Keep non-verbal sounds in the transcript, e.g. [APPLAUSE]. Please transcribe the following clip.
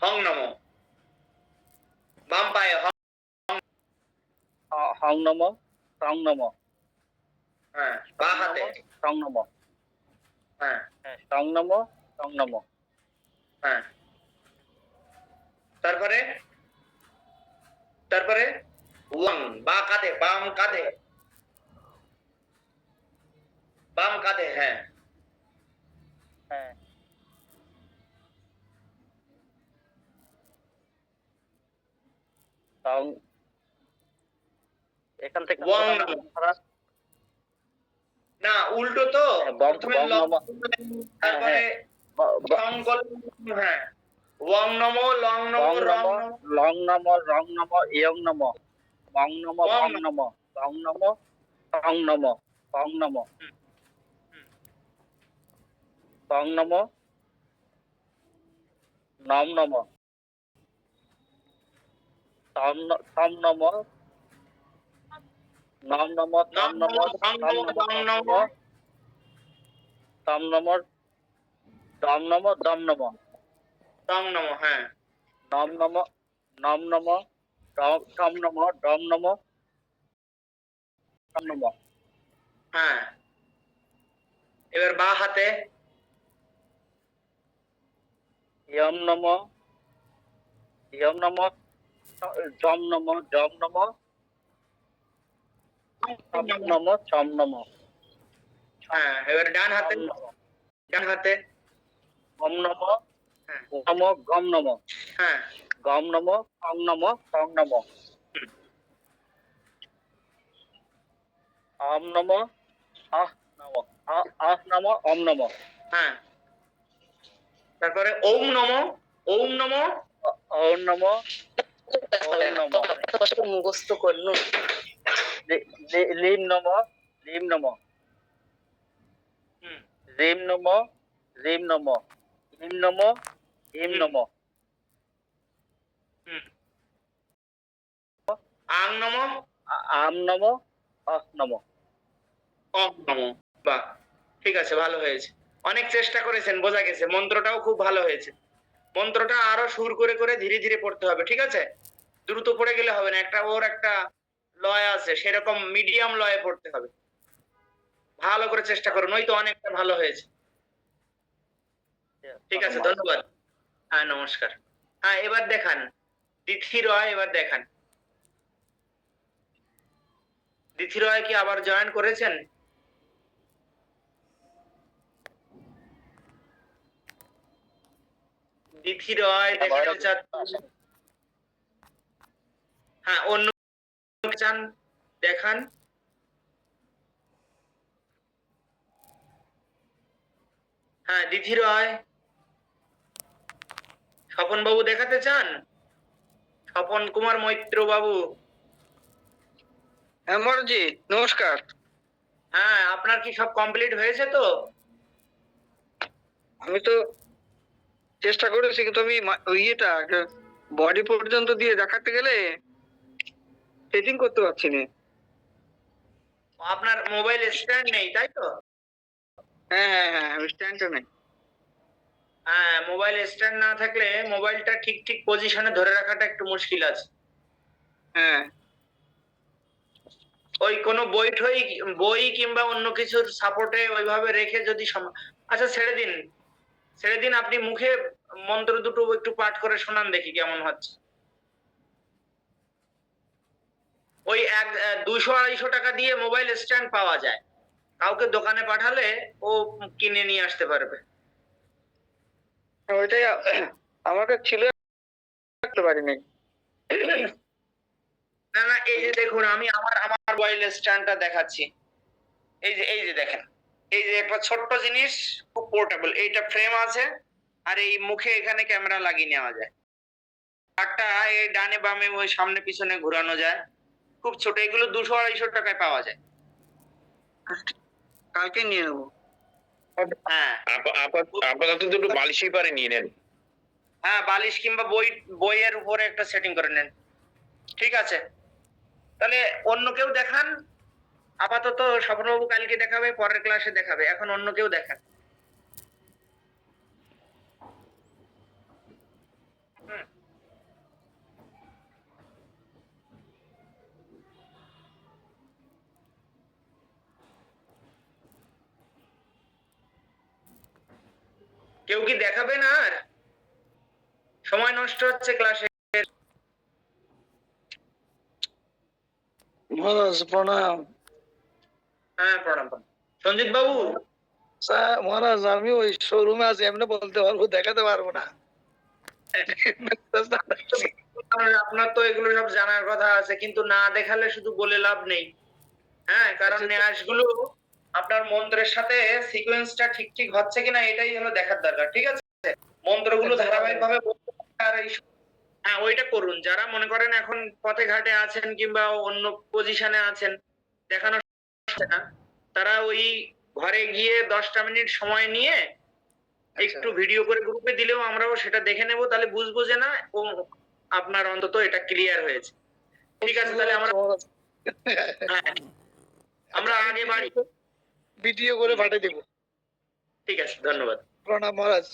Hong নম। বাম পায়ে হং নম সং নম। হ্যাঁ বা হাতে। সং নম। হ্যাঁ। হ্যাঁ, সং নম সং নম। হ্যাঁ। তারপরে? তারপরে? ওয়াং বা কাঁধে বাম কাঁধে। বাম কাঁধে হ্যাঁ হ্যাঁ। এখান থেকে না উল্টো তো। হ্যাঁ। তারপরে ব- ব- হ্যাঁ। ওয়াং নম লং নম বং রং লং নম রং নম ইয়ং নম। বং নম বং বং নম। বং নম সং নম বং নম। হুম। নম নম নম। সম ন- সম নম নম নম নম নম নম, তম নম, দম নম। দম নম দম নম হ্যাঁ। নম নম নম নম টম নম ডম নম টম নম হ্যাঁ। এবার বা হাতে। ইয়ম নম ইয়ম নম জম নম জম নম নম চম নম। হ্যাঁ এবার ডান হাতে ডান হাতে। গম নম হ্যাঁ। নম গম নম। হ্যাঁ। গম নম সং নম সং নম। অম নম আহ নম আহ নম অম নম। হ্যাঁ। তারপরে ওম নম ওম নম। ওম নম নম মুখস্থ লিম নম লিম নম রিম নম রিম নম হিম নম হিম নম আং নম আম নম আহ নম অং নম বাহ ঠিক আছে ভালো হয়েছে অনেক চেষ্টা করেছেন বোঝা গেছে মন্ত্রটাও খুব ভালো হয়েছে মন্ত্রটা আরও সুর করে করে ধীরে ধীরে পড়তে হবে ঠিক আছে দ্রুত পড়ে গেলে হবে না। একটা ওর একটা লয় আছে সেরকম মিডিয়াম লয়ে পড়তে হবে। ভালো করে চেষ্টা করুন ওই তো অনেকটা ভালো হয়েছে। ঠিক আছে ধন্যবাদ। হ্যাঁ নমস্কার। হ্যাঁ এবার দেখান। তিথি রয় এবার দেখান। তিথি রয় কি আবার জয়েন করেছেন? তিথি রয় দেখাতে চাচ্ছেন হ্যাঁ অন্য চান দেখান। হ্যাঁ দিথি রয়। স্বপন বাবু দেখাতে চান? স্বপন কুমার মৈত্র বাবু হ্যাঁ মরজি নমস্কার। হ্যাঁ আপনার কি সব কমপ্লিট হয়েছে তো? আমি তো চেষ্টা করেছি কিন্তু আমি ইয়েটা বডি পর্যন্ত দিয়ে দেখাতে গেলে সেটিং করতে পারছি না। আপনার মোবাইল স্ট্যান্ড নেই তাই তো? হ্যাঁ হ্যাঁ হ্যাঁ স্ট্যান্ডটা নেই। হ্যাঁ মোবাইল স্ট্যান্ড না থাকলে মোবাইলটা ঠিক ঠিক পজিশনে ধরে রাখাটা একটু মুশকিল আছে। হ্যাঁ। ওই কোনো বই ঠই বই কিংবা অন্য কিছুর সাপোর্টে ওইভাবে রেখে যদি আচ্ছা ছেড়ে দিন। ছেড়ে দিন আপনি মুখে মন্ত্র দুটো একটু পাঠ করে শোনান দেখি কেমন হচ্ছে। ওই এক দুশো আড়াইশো টাকা দিয়ে মোবাইল স্ট্যান্ড পাওয়া যায়। কাউকে দোকানে পাঠালে ও কিনে নিয়ে আসতে পারবে। ওইটাই আমার কাছে ছিল রাখতে পারিনি না না এই যে দেখুন আমি আমার আমার মোবাইল স্ট্যান্ডটা দেখাচ্ছি। এই যে এই যে দেখেন এই যে একটা ছোট্ট জিনিস খুব পোর্টেবল এইটা ফ্রেম আছে আর এই মুখে এখানে ক্যামেরা লাগিয়ে নেওয়া যায়। একটা এই ডানে বামে ওই সামনে পিছনে ঘোরানো যায়। খুব ছোট এগুলো দুশো আড়াইশো টাকায় পাওয়া যায়। কালকে নিয়ে নেব। হ্যাঁ। আপাতত দুটো বালিশই পারে নিয়ে নেন। হ্যাঁ বালিশ কিংবা বই বইয়ের উপরে একটা সেটিং করে নেন। ঠিক আছে। তাহলে অন্য কেউ দেখান। আপাতত স্বপ্নবাবু কালকে দেখাবে পরের ক্লাসে দেখাবে। এখন অন্য কেউ দেখান। কেউ কি দেখাবে না আর? সময় নষ্ট হচ্ছে ক্লাসে মহারাজ প্রণাম। হ্যাঁ প্রণাম। সঞ্জিত বাবু? স্যার মহারাজ আমি ওই শোরুমে আছি এমনি বলতে পারব দেখাতে পারব না। আপনার- তো এগুলো সব জানার কথা আছে কিন্তু না দেখালে শুধু বলে লাভ নেই। হ্যাঁ কারণ নেয়াসগুলো আপনার মন্ত্রের সাথে সিকোয়েন্সটা ঠিক ঠিক হচ্ছে কিনা এটাই হলো দেখার দরকার ঠিক আছে? মন্ত্রগুলো ধারাবাহিক ভাবে আর এই হ্যাঁ ওইটা করুন। যারা মনে করেন এখন পথে ঘাটে আছেন কিংবা অন্য পজিশনে আছেন দেখানো না। তারা ওই ঘরে গিয়ে দশটা মিনিট সময় নিয়ে একটু ভিডিও করে গ্রুপে দিলেও আমরাও সেটা দেখে নেব তাহলে বুঝব যে না ও আপনার অন্তত এটা ক্লিয়ার হয়েছে। ঠিক আছে তাহলে আমরা [LAUGHS] হ্যাঁ, আমরা আগে বাড়ি ভিডিও করে পাঠিয়ে দেবো। ঠিক আছে ধন্যবাদ। প্রণাম মহারাজ।